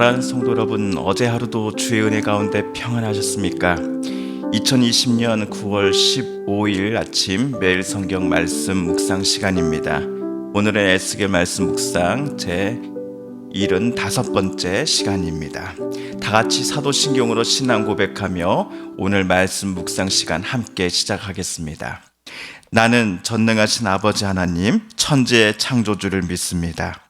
사랑하는 성도 여러분, 어제 하루도 주의 은혜 가운데 평안하셨습니까? 2020년 9월 15일 아침 매일 성경 말씀 묵상 시간입니다. 오늘은 에스겔 말씀 묵상 제 75번째 시간입니다. 다 같이 사도신경으로 신앙 고백하며 오늘 말씀 묵상 시간 함께 시작하겠습니다. 나는 전능하신 아버지 하나님, 천지의 창조주를 믿습니다.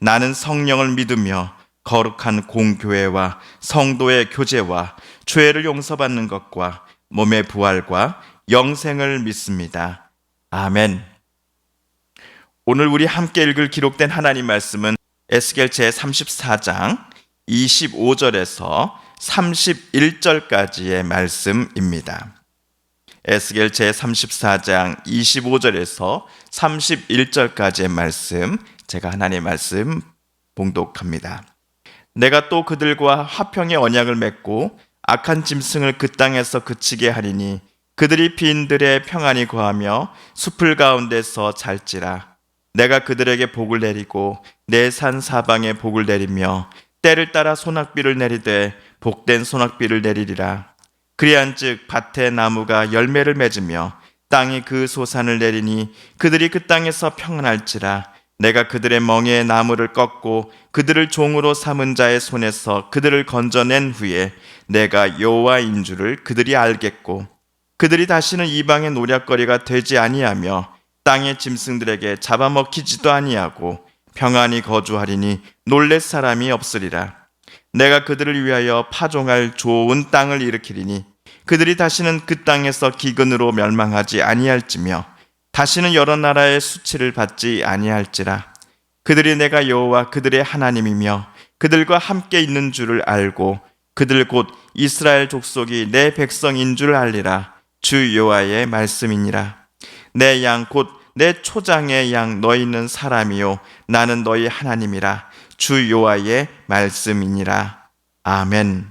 나는 성령을 믿으며 거룩한 공교회와 성도의 교제와 죄를 용서받는 것과 몸의 부활과 영생을 믿습니다. 아멘. 오늘 우리 함께 읽을 기록된 하나님 말씀은 에스겔 제 34장 25절에서 31절까지의 말씀입니다. 에스겔 제 34장 25절에서 31절까지의 말씀 제가 하나님의 말씀 봉독합니다. 내가 또 그들과 화평의 언약을 맺고 악한 짐승을 그 땅에서 그치게 하리니 그들이 빈들에 평안히 거하며 숲을 가운데서 잘지라. 내가 그들에게 복을 내리고 내 산 사방에 복을 내리며 때를 따라 소낙비를 내리되 복된 소낙비를 내리리라. 그리한즉 밭의 나무가 열매를 맺으며 땅이 그 소산을 내리니 그들이 그 땅에서 평안할지라 내가 그들의 멍에 나무를 꺾고 그들을 종으로 삼은 자의 손에서 그들을 건져낸 후에 내가 여호와인 줄을 그들이 알겠고 그들이 다시는 이방의 노략거리가 되지 아니하며 땅의 짐승들에게 잡아먹히지도 아니하고 평안히 거주하리니 놀랄 사람이 없으리라. 내가 그들을 위하여 파종할 좋은 땅을 일으키리니 그들이 다시는 그 땅에서 기근으로 멸망하지 아니할지며 다시는 여러 나라의 수치를 받지 아니할지라. 그들이 내가 여호와 그들의 하나님이며 그들과 함께 있는 줄을 알고 그들 곧 이스라엘 족속이 내 백성인 줄 알리라. 주 여호와의 말씀이니라. 내 양 곧 내 초장의 양 너희는 사람이요. 나는 너희 하나님이라. 주 여호와의 말씀이니라. 아멘.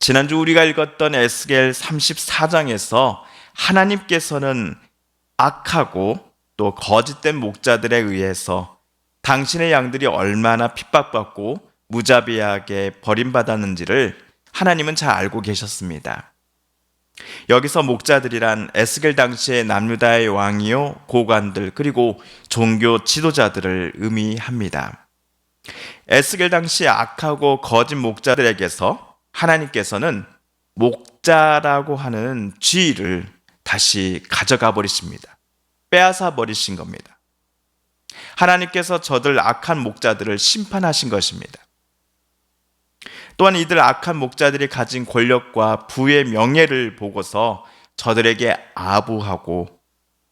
지난주 우리가 읽었던 에스겔 34장에서 하나님께서는 악하고 또 거짓된 목자들에 의해서 당신의 양들이 얼마나 핍박받고 무자비하게 버림받았는지를 하나님은 잘 알고 계셨습니다. 여기서 목자들이란 에스겔 당시의 남유다의 왕이요 고관들 그리고 종교 지도자들을 의미합니다. 에스겔 당시 악하고 거짓 목자들에게서 하나님께서는 목자라고 하는 쥐를 다시 가져가 버리십니다. 빼앗아 버리신 겁니다. 하나님께서 저들 악한 목자들을 심판하신 것입니다. 또한 이들 악한 목자들이 가진 권력과 부의 명예를 보고서 저들에게 아부하고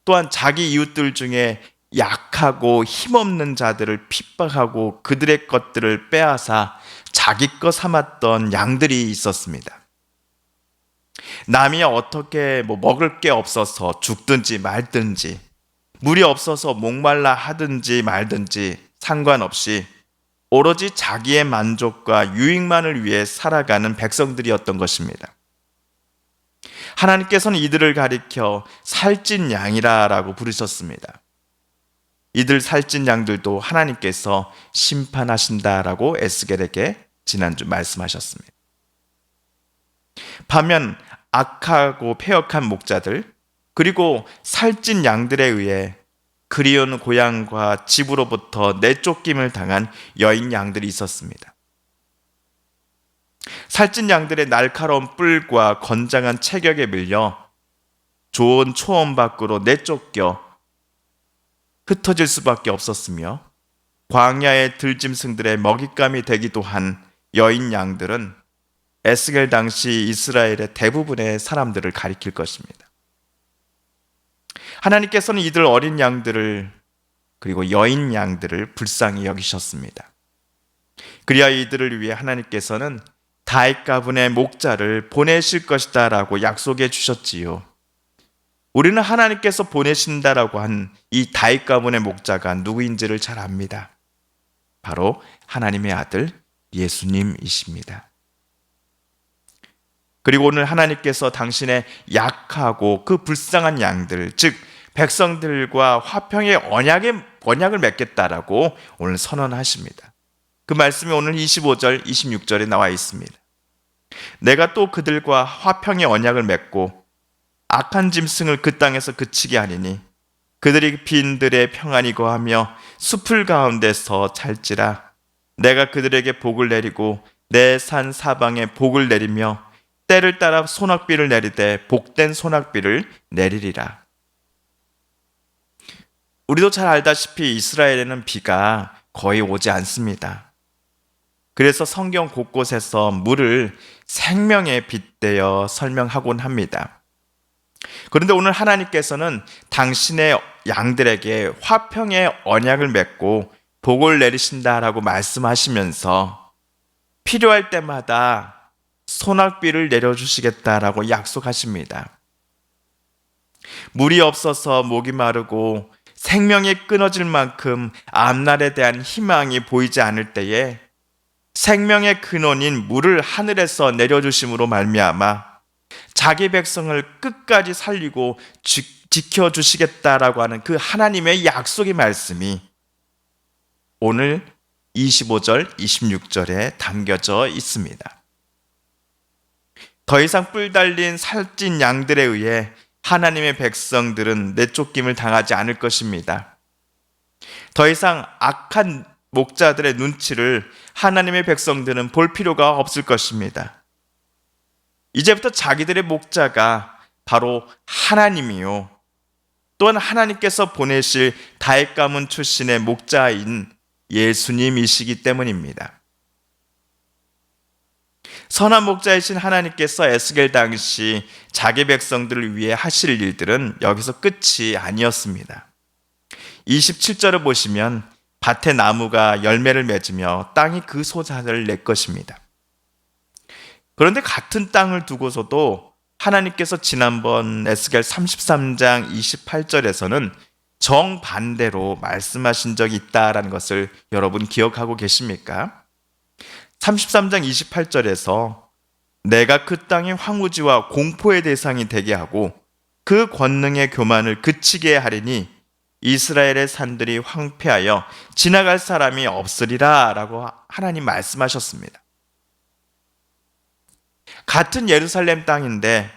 또한 자기 이웃들 중에 약하고 힘없는 자들을 핍박하고 그들의 것들을 빼앗아 자기 것 삼았던 양들이 있었습니다. 남이 어떻게 뭐 먹을 게 없어서 죽든지 말든지 물이 없어서 목말라 하든지 말든지 상관없이 오로지 자기의 만족과 유익만을 위해 살아가는 백성들이었던 것입니다. 하나님께서는 이들을 가리켜 살찐 양이라라고 부르셨습니다. 이들 살찐 양들도 하나님께서 심판하신다라고 에스겔에게 지난주 말씀하셨습니다. 반면 악하고 폐역한 목자들 그리고 살찐 양들에 의해 그리운 고향과 집으로부터 내쫓김을 당한 여인 양들이 있었습니다. 살찐 양들의 날카로운 뿔과 건장한 체격에 밀려 좋은 초원 밖으로 내쫓겨 흩어질 수밖에 없었으며 광야의 들짐승들의 먹잇감이 되기도 한 여인 양들은 에스겔 당시 이스라엘의 대부분의 사람들을 가리킬 것입니다. 하나님께서는 이들 어린 양들을 그리고 여인 양들을 불쌍히 여기셨습니다. 그리하 이들을 위해 하나님께서는 다윗 가문의 목자를 보내실 것이다라고 약속해 주셨지요. 우리는 하나님께서 보내신다라고 한 이 다윗 가문의 목자가 누구인지를 잘 압니다. 바로 하나님의 아들 예수님이십니다. 그리고 오늘 하나님께서 당신의 약하고 그 불쌍한 양들, 즉 백성들과 화평의 언약의 언약을 맺겠다라고 오늘 선언하십니다. 그 말씀이 오늘 25절, 26절에 나와 있습니다. 내가 또 그들과 화평의 언약을 맺고 악한 짐승을 그 땅에서 그치게 하리니 그들이 빈들의 평안이 거하며 숲을 가운데서 잘지라 내가 그들에게 복을 내리고 내 산 사방에 복을 내리며 때를 따라 소낙비를 내리되 복된 소낙비를 내리리라. 우리도 잘 알다시피 이스라엘에는 비가 거의 오지 않습니다. 그래서 성경 곳곳에서 물을 생명에 빗대어 설명하곤 합니다. 그런데 오늘 하나님께서는 당신의 양들에게 화평의 언약을 맺고 복을 내리신다라고 말씀하시면서 필요할 때마다 소낙비를 내려주시겠다라고 약속하십니다. 물이 없어서 목이 마르고 생명이 끊어질 만큼 앞날에 대한 희망이 보이지 않을 때에 생명의 근원인 물을 하늘에서 내려주심으로 말미암아 자기 백성을 끝까지 살리고 지켜 주시겠다라고 하는 그 하나님의 약속의 말씀이 오늘 25절, 26절에 담겨져 있습니다. 더 이상 뿔 달린 살찐 양들에 의해 하나님의 백성들은 내쫓김을 당하지 않을 것입니다. 더 이상 악한 목자들의 눈치를 하나님의 백성들은 볼 필요가 없을 것입니다. 이제부터 자기들의 목자가 바로 하나님이요. 또한 하나님께서 보내실 다윗 가문 출신의 목자인 예수님이시기 때문입니다. 선한 목자이신 하나님께서 에스겔 당시 자기 백성들을 위해 하실 일들은 여기서 끝이 아니었습니다. 27절을 보시면 밭에 나무가 열매를 맺으며 땅이 그 소산을 낼 것입니다. 그런데 같은 땅을 두고서도 하나님께서 지난번 에스겔 33장 28절에서는 정반대로 말씀하신 적이 있다라는 것을 여러분 기억하고 계십니까? 33장 28절에서 내가 그 땅의 황무지와 공포의 대상이 되게 하고 그 권능의 교만을 그치게 하리니 이스라엘의 산들이 황폐하여 지나갈 사람이 없으리라 라고 하나님 말씀하셨습니다. 같은 예루살렘 땅인데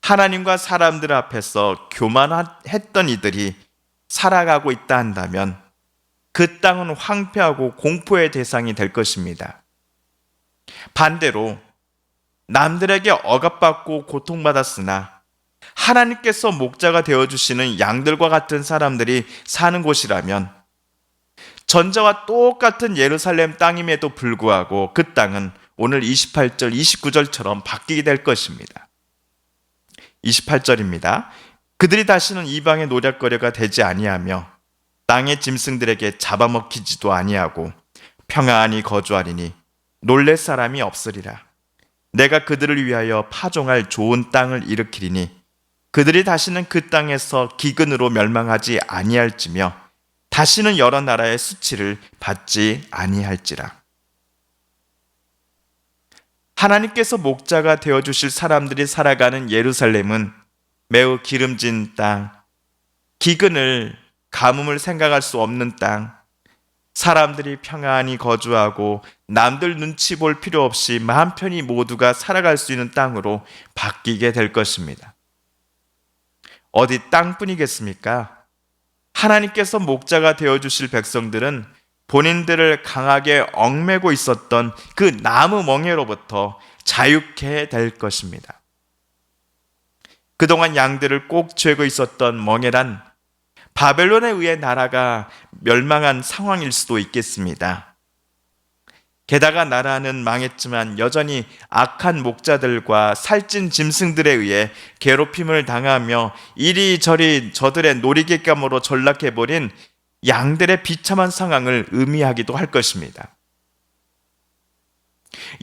하나님과 사람들 앞에서 교만했던 이들이 살아가고 있다 한다면 그 땅은 황폐하고 공포의 대상이 될 것입니다. 반대로 남들에게 억압받고 고통받았으나 하나님께서 목자가 되어주시는 양들과 같은 사람들이 사는 곳이라면 전자와 똑같은 예루살렘 땅임에도 불구하고 그 땅은 오늘 28절, 29절처럼 바뀌게 될 것입니다. 28절입니다. 그들이 다시는 이방의 노략거려가 되지 아니하며 땅의 짐승들에게 잡아먹히지도 아니하고 평안히 거주하리니 놀랄 사람이 없으리라. 내가 그들을 위하여 파종할 좋은 땅을 일으키리니 그들이 다시는 그 땅에서 기근으로 멸망하지 아니할지며 다시는 여러 나라의 수치를 받지 아니할지라. 하나님께서 목자가 되어 주실 사람들이 살아가는 예루살렘은 매우 기름진 땅, 기근을 가뭄을 생각할 수 없는 땅, 사람들이 평안히 거주하고 남들 눈치 볼 필요 없이 마음 편히 모두가 살아갈 수 있는 땅으로 바뀌게 될 것입니다. 어디 땅뿐이겠습니까? 하나님께서 목자가 되어 주실 백성들은 본인들을 강하게 얽매고 있었던 그 나무 멍에로부터 자유케 될 것입니다. 그동안 양들을 꼭 죄고 있었던 멍에란 바벨론에 의해 나라가 멸망한 상황일 수도 있겠습니다. 게다가 나라는 망했지만 여전히 악한 목자들과 살찐 짐승들에 의해 괴롭힘을 당하며 이리저리 저들의 놀이객감으로 전락해버린 양들의 비참한 상황을 의미하기도 할 것입니다.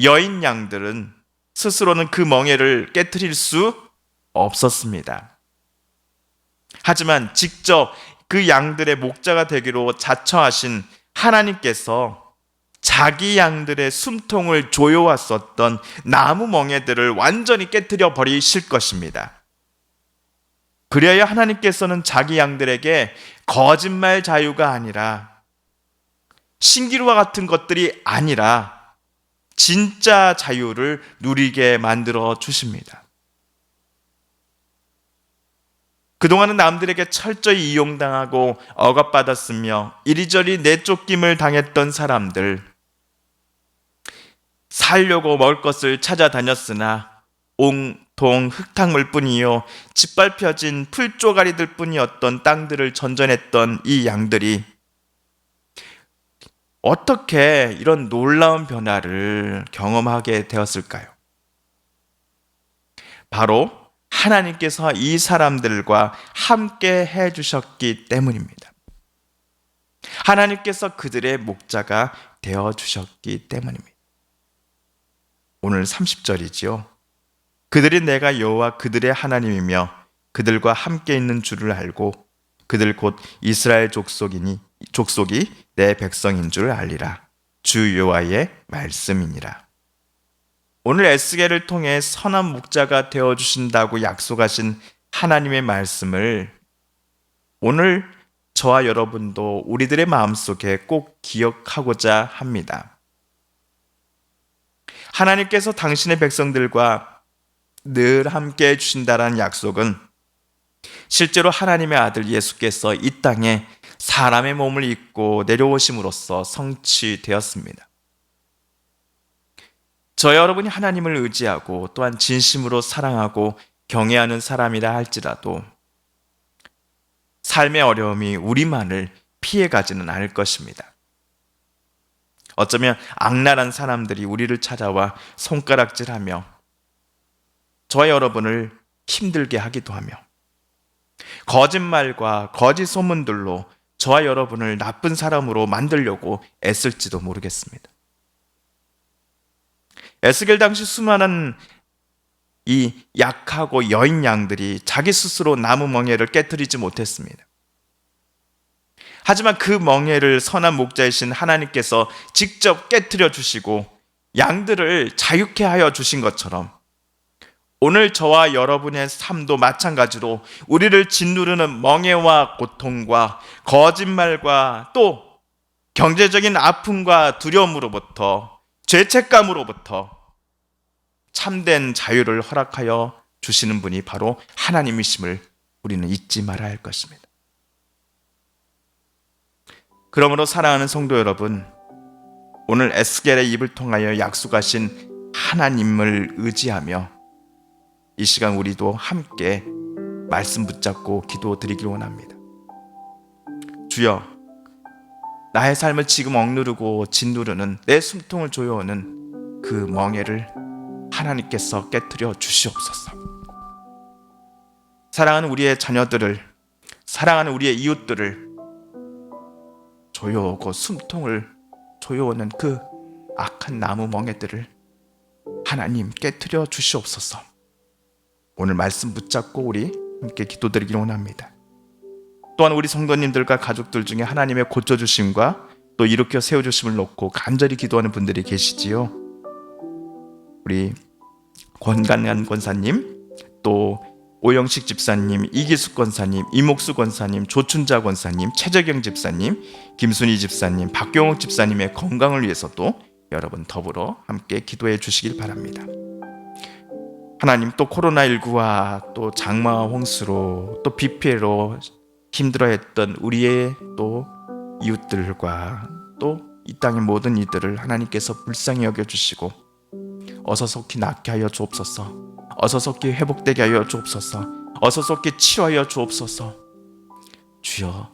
여인 양들은 스스로는 그 멍에를 깨뜨릴 수 없었습니다. 하지만 직접 그 양들의 목자가 되기로 자처하신 하나님께서 자기 양들의 숨통을 조여왔었던 나무 멍에들을 완전히 깨뜨려 버리실 것입니다. 그래야 하나님께서는 자기 양들에게 거짓말 자유가 아니라 신기루와 같은 것들이 아니라 진짜 자유를 누리게 만들어 주십니다. 그동안은 남들에게 철저히 이용당하고 억압받았으며 이리저리 내쫓김을 당했던 사람들. 살려고 먹을 것을 찾아다녔으나 온통 흙탕물 뿐이요 짓밟혀진 풀조가리들 뿐이었던 땅들을 전전했던 이 양들이 어떻게 이런 놀라운 변화를 경험하게 되었을까요? 바로 하나님께서 이 사람들과 함께 해 주셨기 때문입니다. 하나님께서 그들의 목자가 되어 주셨기 때문입니다. 오늘 30절이지요. 그들이 내가 여호와 그들의 하나님이며 그들과 함께 있는 줄을 알고 그들 곧 이스라엘 족속이니 족속이 내 백성인 줄 알리라. 주 여호와의 말씀이니라. 오늘 에스겔을 통해 선한 목자가 되어 주신다고 약속하신 하나님의 말씀을 오늘 저와 여러분도 우리들의 마음속에 꼭 기억하고자 합니다. 하나님께서 당신의 백성들과 늘 함께 해 주신다라는 약속은 실제로 하나님의 아들 예수께서 이 땅에 사람의 몸을 입고 내려오심으로써 성취되었습니다. 저 여러분이 하나님을 의지하고 또한 진심으로 사랑하고 경외하는 사람이라 할지라도 삶의 어려움이 우리만을 피해가지는 않을 것입니다. 어쩌면 악랄한 사람들이 우리를 찾아와 손가락질하며 저와 여러분을 힘들게 하기도 하며 거짓말과 거짓 소문들로 저와 여러분을 나쁜 사람으로 만들려고 애쓸지도 모르겠습니다. 에스겔 당시 수많은 이 약하고 여인 양들이 자기 스스로 나무 멍에를 깨뜨리지 못했습니다. 하지만 그 멍에를 선한 목자이신 하나님께서 직접 깨뜨려 주시고 양들을 자유케 하여 주신 것처럼 오늘 저와 여러분의 삶도 마찬가지로 우리를 짓누르는 멍해와 고통과 거짓말과 또 경제적인 아픔과 두려움으로부터 죄책감으로부터 참된 자유를 허락하여 주시는 분이 바로 하나님이심을 우리는 잊지 말아야 할 것입니다. 그러므로 사랑하는 성도 여러분, 오늘 에스겔의 입을 통하여 약속하신 하나님을 의지하며 이 시간 우리도 함께 말씀 붙잡고 기도 드리길 원합니다. 주여, 나의 삶을 지금 억누르고 짓누르는 내 숨통을 조여오는 그 멍에를 하나님께서 깨뜨려 주시옵소서. 사랑하는 우리의 자녀들을, 사랑하는 우리의 이웃들을 조여오고 숨통을 조여오는 그 악한 나무 멍에들을 하나님 깨뜨려 주시옵소서. 오늘 말씀 붙잡고 우리 함께 기도드리길 원합니다. 또한 우리 성도님들과 가족들 중에 하나님의 고쳐주심과 또 일으켜 세워주심을 놓고 간절히 기도하는 분들이 계시지요. 우리 권간한 권사님, 또 오영식 집사님, 이기숙 권사님, 이목수 권사님, 조춘자 권사님, 최재경 집사님, 김순희 집사님, 박경옥 집사님의 건강을 위해서도 여러분 더불어 함께 기도해 주시길 바랍니다. 하나님 또 코로나19와 또 장마와 홍수로 또 비 피해로 힘들어했던 우리의 또 이웃들과 또 이 땅의 모든 이들을 하나님께서 불쌍히 여겨주시고 어서 속히 낫게 하여 주옵소서. 어서 속히 회복되게 하여 주옵소서. 어서 속히 치료하여 주옵소서. 주여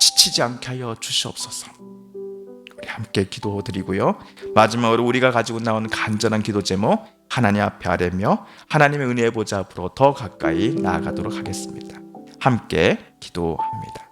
지치지 않게 하여 주시옵소서. 우리 함께 기도드리고요. 마지막으로 우리가 가지고 나오는 간절한 기도 제목 하나님 앞에 아뢰며 하나님의 은혜의 보좌 앞으로 더 가까이 나아가도록 하겠습니다 함께 기도합니다.